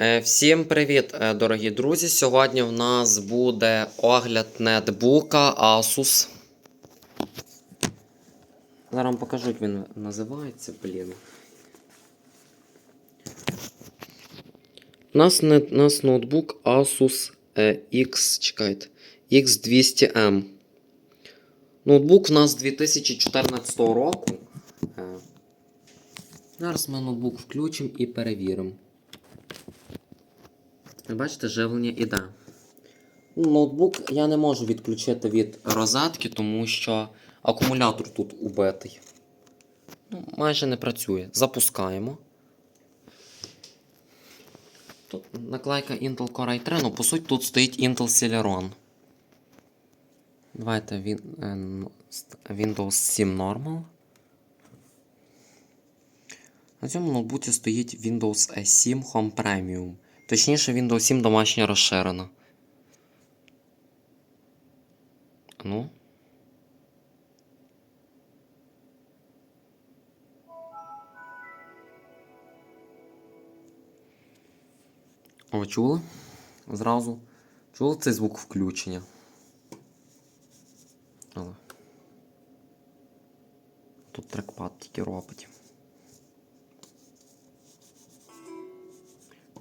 Е, Всім привіт, е, дорогі друзі! Сьогодні в нас буде огляд нетбука Asus. Зараз вам покажу, як він називається, блін. У нас, не, у нас ноутбук Asus е, X, чекайте, X200M. Ноутбук у нас 2014 року. Зараз ми ноутбук включимо і перевіримо. Бачите, живлення іде. Ноутбук я не можу відключити від розетки, тому що акумулятор тут убитий. Ну, майже не працює. Запускаємо. Тут наклейка Intel Core i3, ну по суті тут стоїть Intel Celeron. Давайте е, ну, Windows 7 Normal. На цьому ноутбуці стоїть Windows 7 Home Premium. Точніше, Windows 7 домашня розширена. Ну. О, чули? Зразу. Чули цей звук включення? Тут трекпад тільки робить.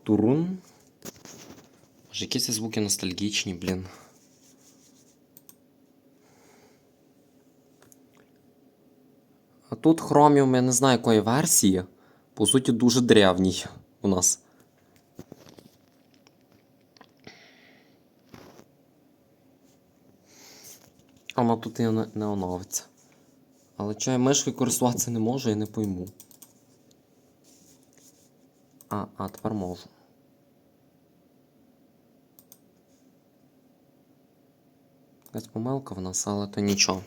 Турун. Може, якісь звуки ностальгічні, блін. А тут Chromium, я не знаю якої версії. По суті, дуже древній у нас. А воно тут і не, оновиться. Але чого я користуватися не можу, я не пойму. А, а, тепер можу. Якась помилка в нас, але то нічого.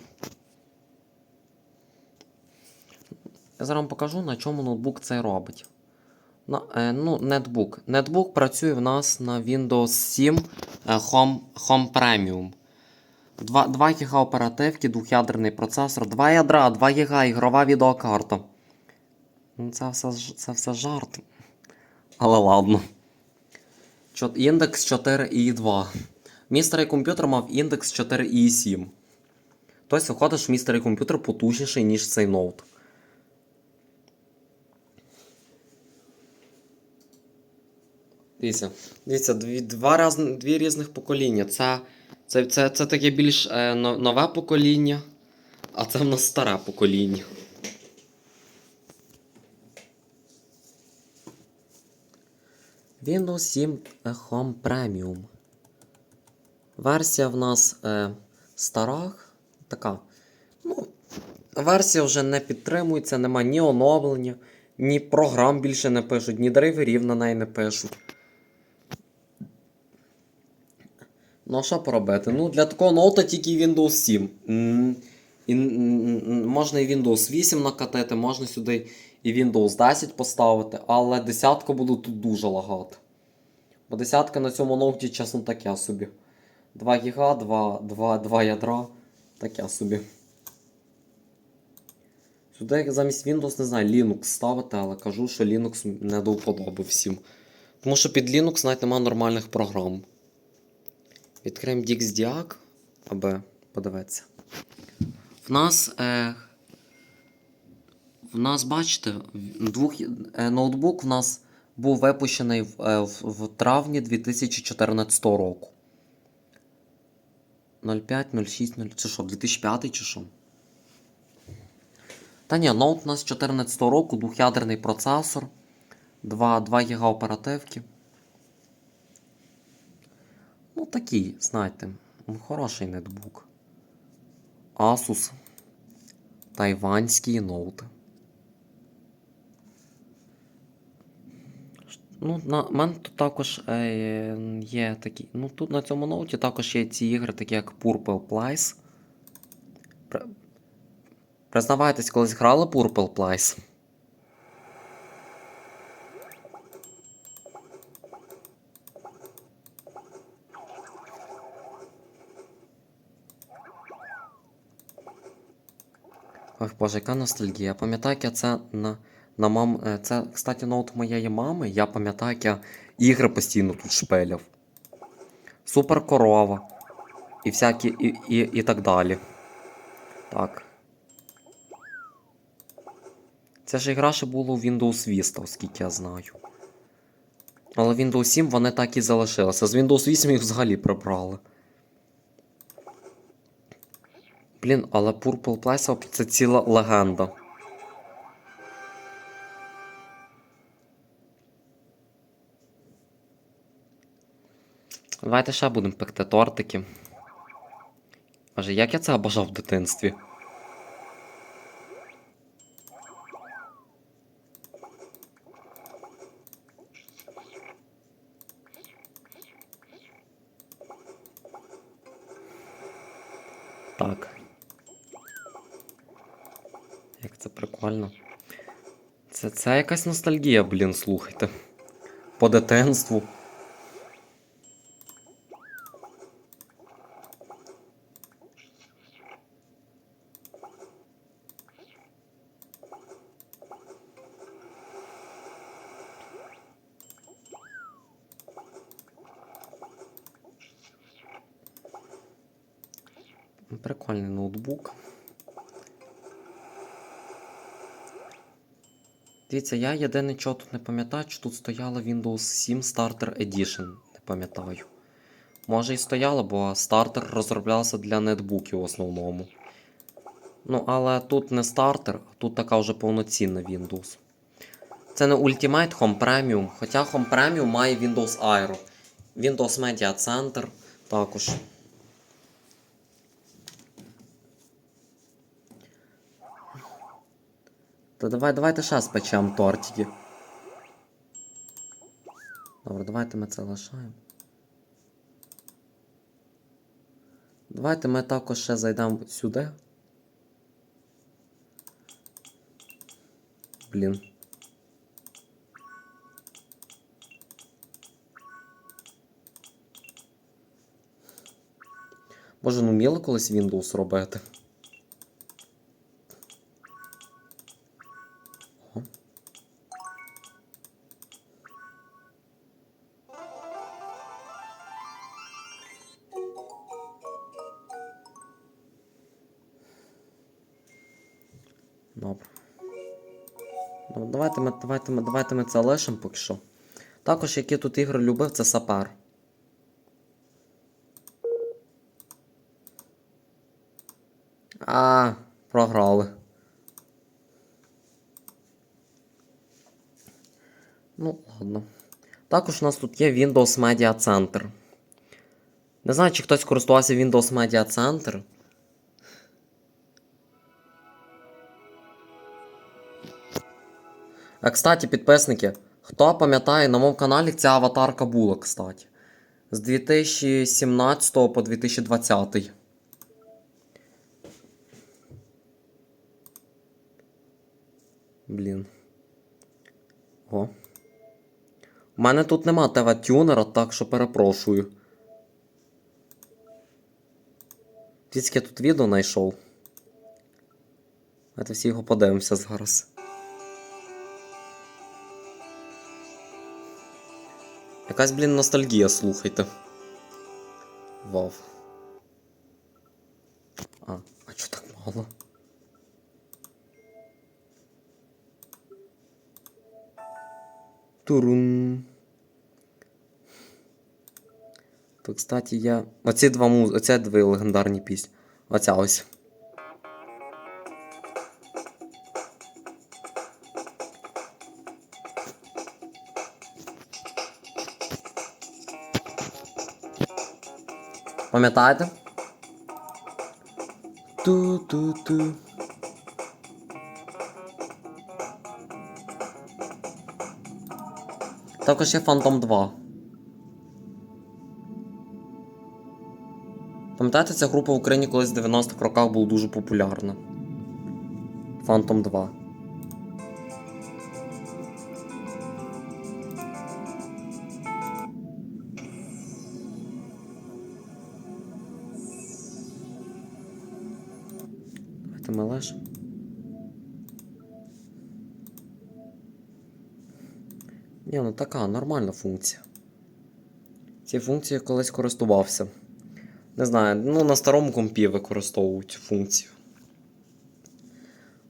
Я зараз вам покажу, на чому ноутбук це робить. На, е, ну, нетбук. Нетбук працює в нас на Windows 7 е, Home, Home Premium. 2, 2 ГБ оперативки, двох'ядерний процесор, 2 ядра, 2 ГБ ігрова відеокарта. Ну, Це все, це все жарт. Але ладно. Індекс 4 Мій старий комп'ютер мав індекс 4 Тобто виходить, що мій старий комп'ютер потужніший, ніж цей ноут. Дивіться, дивіться, дві, два раз, дві різних покоління. Це, це, це, це таке більш е, нове покоління, а це в нас старе покоління. Windows 7 Home Premium. Версія в нас е, стара. Така. Ну, версія вже не підтримується, нема ні оновлення, ні програм більше не пишуть, ні драйверів на неї не пишуть. Ну, а що поробити? Ну, для такого ноута тільки Windows 7. М, І, можна і Windows 8 накатити, можна сюди і Windows 10 поставити, але десятка буде тут дуже лагати. Бо десятка на цьому ноуті, чесно, таке собі. 2 гіга, 2, 2, 2 ядра, таке собі. Сюди замість Windows, не знаю, Linux ставити, але кажу, що Linux не до вподоби всім. Тому що під Linux навіть немає нормальних програм. Відкриємо DXDiag, аби подивитися. В нас. Е, в нас, бачите, двох, е, ноутбук в нас був випущений в, е, в, в травні 2014 року. 05, 06, 0. Це що, 2005 чи що? Та ні, ноут у нас 14 року, двох'ядерний процесор, 2, 2 ГБ оперативки. Ну, такий, знаєте, ну, хороший нетбук. Asus. Тайванський ноут. Ну, на мене тут також е, є такі. Ну, тут на цьому ноуті також є ці ігри, такі як Purple. При- Признавайтесь, колись грали Purple Plies? Ох, боже, яка ностальгія. Пам'ятаю, я це на, на мам. е, Це, кстати, ноут моєї мами. Я пам'ятаю, як я ігри постійно тут шпиляв. Супер корова. І всякі. І, і, і так далі. Так. Це ж ігра ще була у Windows Vista, оскільки я знаю. Але Windows 7 вони так і залишилися. З Windows 8 їх взагалі прибрали. Блін, але Purple Place це ціла легенда. Давайте ще будемо пекти тортики. Боже, як я це обожав в дитинстві. Так. Як це прикольно. Це, це якась ностальгія, блін, слухайте. По дитинству. Прикольний ноутбук. Дивіться, я єдине, чого тут не пам'ятаю, чи тут стояла Windows 7 Starter Edition. Не пам'ятаю. Може і стояла, бо стартер розроблявся для нетбуків в основному. Ну, але тут не стартер, а тут така вже повноцінна Windows. Це не Ultimate Home Premium, хоча Home Premium має Windows Aero. Windows Media Center також. Та давай, давайте ще спечемо тортики. Добре, давайте ми це лишаємо. Давайте ми також ще зайдемо сюди. Блін. Боже, ну вміли колись Windows робити. Давайте ми, давайте ми, це лишимо поки що. Також, які тут ігри любив, це Сапер. А, програли. Ну, ладно. Також у нас тут є Windows Media Center. Не знаю, чи хтось користувався Windows Media Center. А, кстати, підписники, хто пам'ятає, на моєму каналі ця аватарка була, кстати. З 2017 по 2020. Блін. О. У мене тут нема ТВ-тюнера, так що перепрошую. Тільки я тут відео знайшов. Давайте всі його подивимося зараз. Якась, блін, ностальгія, слухайте. Вау. А, а чого так мало? Турун. То, кстати, я. Оці два муз... Оце дві легендарні пісні. Оця ось. Пам'ятаєте? Ту-ту-ту. Також є Phantom 2. Пам'ятаєте, ця група в Україні колись в 90-х роках була дуже популярна. Phantom 2. ти малеш? Ні, ну така нормальна функція. Цією функцією колись користувався. Не знаю, ну на старому компі використовують функцію.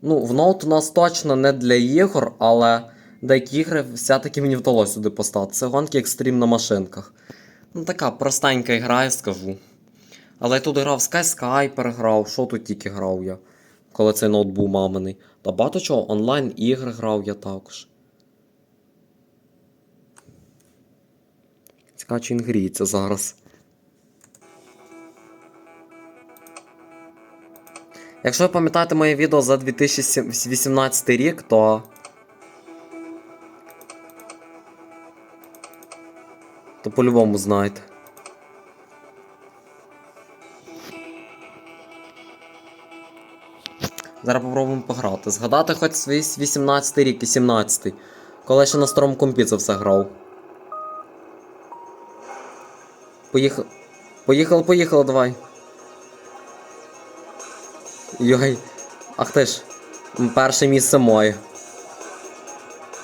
Ну, в ноут у нас точно не для ігор, але деякі ігри все-таки мені вдалося сюди поставити. Це гонки екстрім на машинках. Ну, така простенька ігра, я скажу. Але я тут грав Sky Sky переграв, що тут тільки грав я коли цей ноут був маминий. Та багато чого, онлайн ігри грав я також. Цікаво, чи він гріється зараз. Якщо ви пам'ятаєте моє відео за 2018 рік, то. То по-любому знаєте. Зараз попробуємо пограти. Згадати хоч свій 18 рік і 17-й, коли ще на старому компі це все грав. Поїхали. Поїхали, поїхали, давай. Йой. Ах ти ж. Перше місце моє.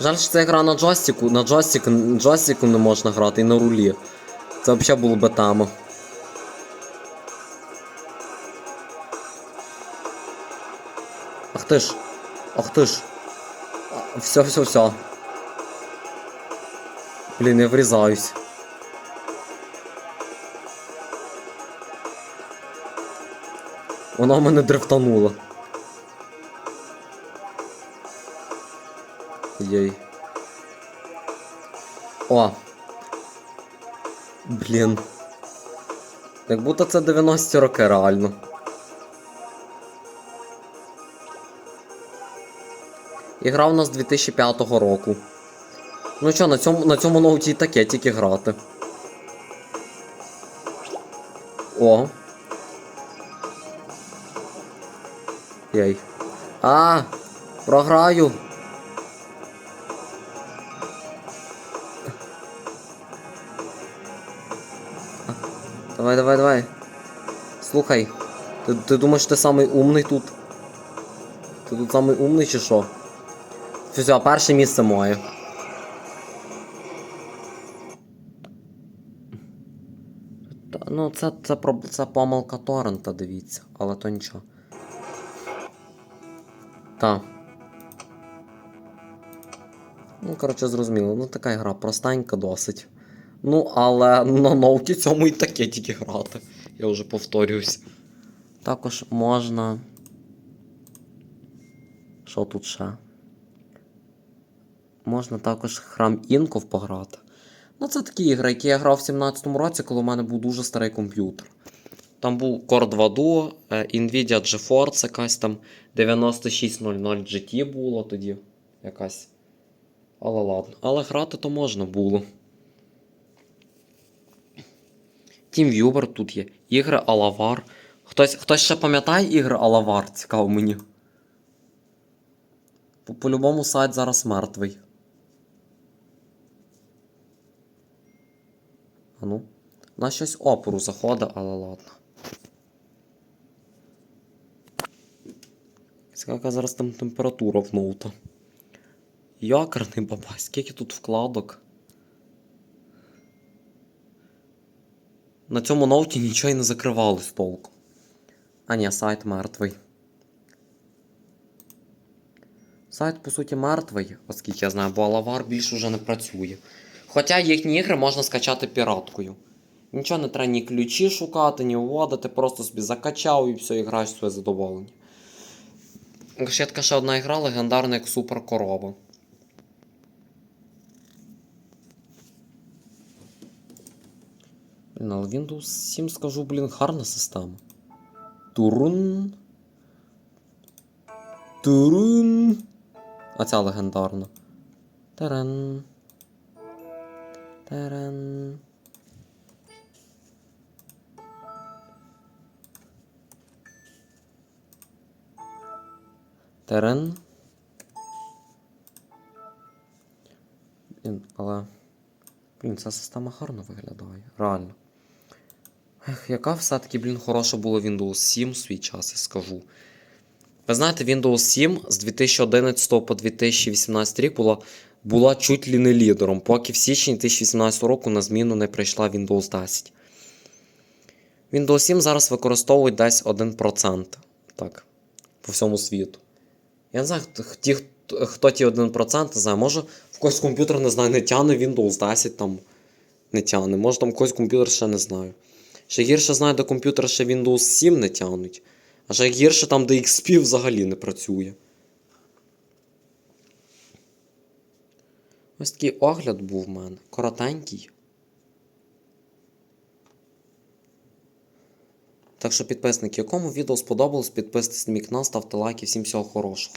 Жаль, що це гра на джойстику. На джойстику, джойстику не можна грати і на рулі. Це взагалі було би тема. Ах ти ж. Ах ти ж. Все, все, все. Блін, я врізаюсь. Вона в мене дрифтанула. Єй. О. Блін. Як будто це 90-ті роки реально. Ігра у нас 2005 року. Ну що, на цьому, на цьому ноуті і таке тільки грати. О. Єй. А! Програю! Давай, давай, давай. Слухай. Ти, ти думаєш, ти самий умний тут? Ти тут самий умний чи що? Все, перше місце моє. Та, ну, це, це, проб- це помилка торрента, дивіться, але то нічого. Та. Ну, коротше, зрозуміло. Ну, така гра простенька досить. Ну, але на ноуті цьому і таке тільки грати. Я вже повторююсь. Також можна. Що тут ще? Можна також храм Інков пограти. Ну, це такі ігри, які я грав в 17-му році, коли у мене був дуже старий комп'ютер. Там був Core 2 Duo, е, Nvidia GeForce якась там 9600 GT було тоді. Якась. Але ладно. Але грати то можна було. TeamViewer тут є. Ігри Алавар. Хтось, хтось ще пам'ятає ігри Алавар? Цікаво мені. По- По-любому сайт зараз мертвий. А ну. На щось опору заходить, але ладно. Яка зараз там температура в ноута. Якорний бабай, скільки тут вкладок. На цьому ноуті нічого й не закривалось толком. А ні, сайт мертвий. Сайт, по суті, мертвий, оскільки я знаю, бо Алавар більше вже не працює. Хоча їхні ігри можна скачати піраткою. Нічого не треба ні ключі шукати, ні вводити, просто собі закачав і все, і граєш своє задоволення. Ще така ще одна ігра легендарна як Супер Корова. Блін, але Windows 7 скажу, блін, гарна система. Турун. Турун. А ця легендарна. Терен. Терен. Блін, але. Блін, ця система гарно виглядає. Реально. Ех, яка все-таки, блін, хороша була Windows 7 в свій час, я скажу. Ви знаєте, Windows 7 з 2011 по 2018 рік була була чуть ли не лідером, поки в січні 2018 року на зміну не прийшла Windows 10. Windows 7 зараз використовують десь 1%. Так, по всьому світу. Я не знаю, ті, хто, ті 1% не знаю, може в когось комп'ютер не знаю, не тягне Windows 10 там не тягне. Може там когось комп'ютер ще не знаю. Ще гірше знаю, де комп'ютер ще Windows 7 не тягнуть. А ще гірше там, де XP взагалі не працює. Ось такий огляд був в мене. Коротенький. Так що, підписники, якому відео сподобалось, підписуйтесь на мій канал, ставте лайки, всім всього хорошого.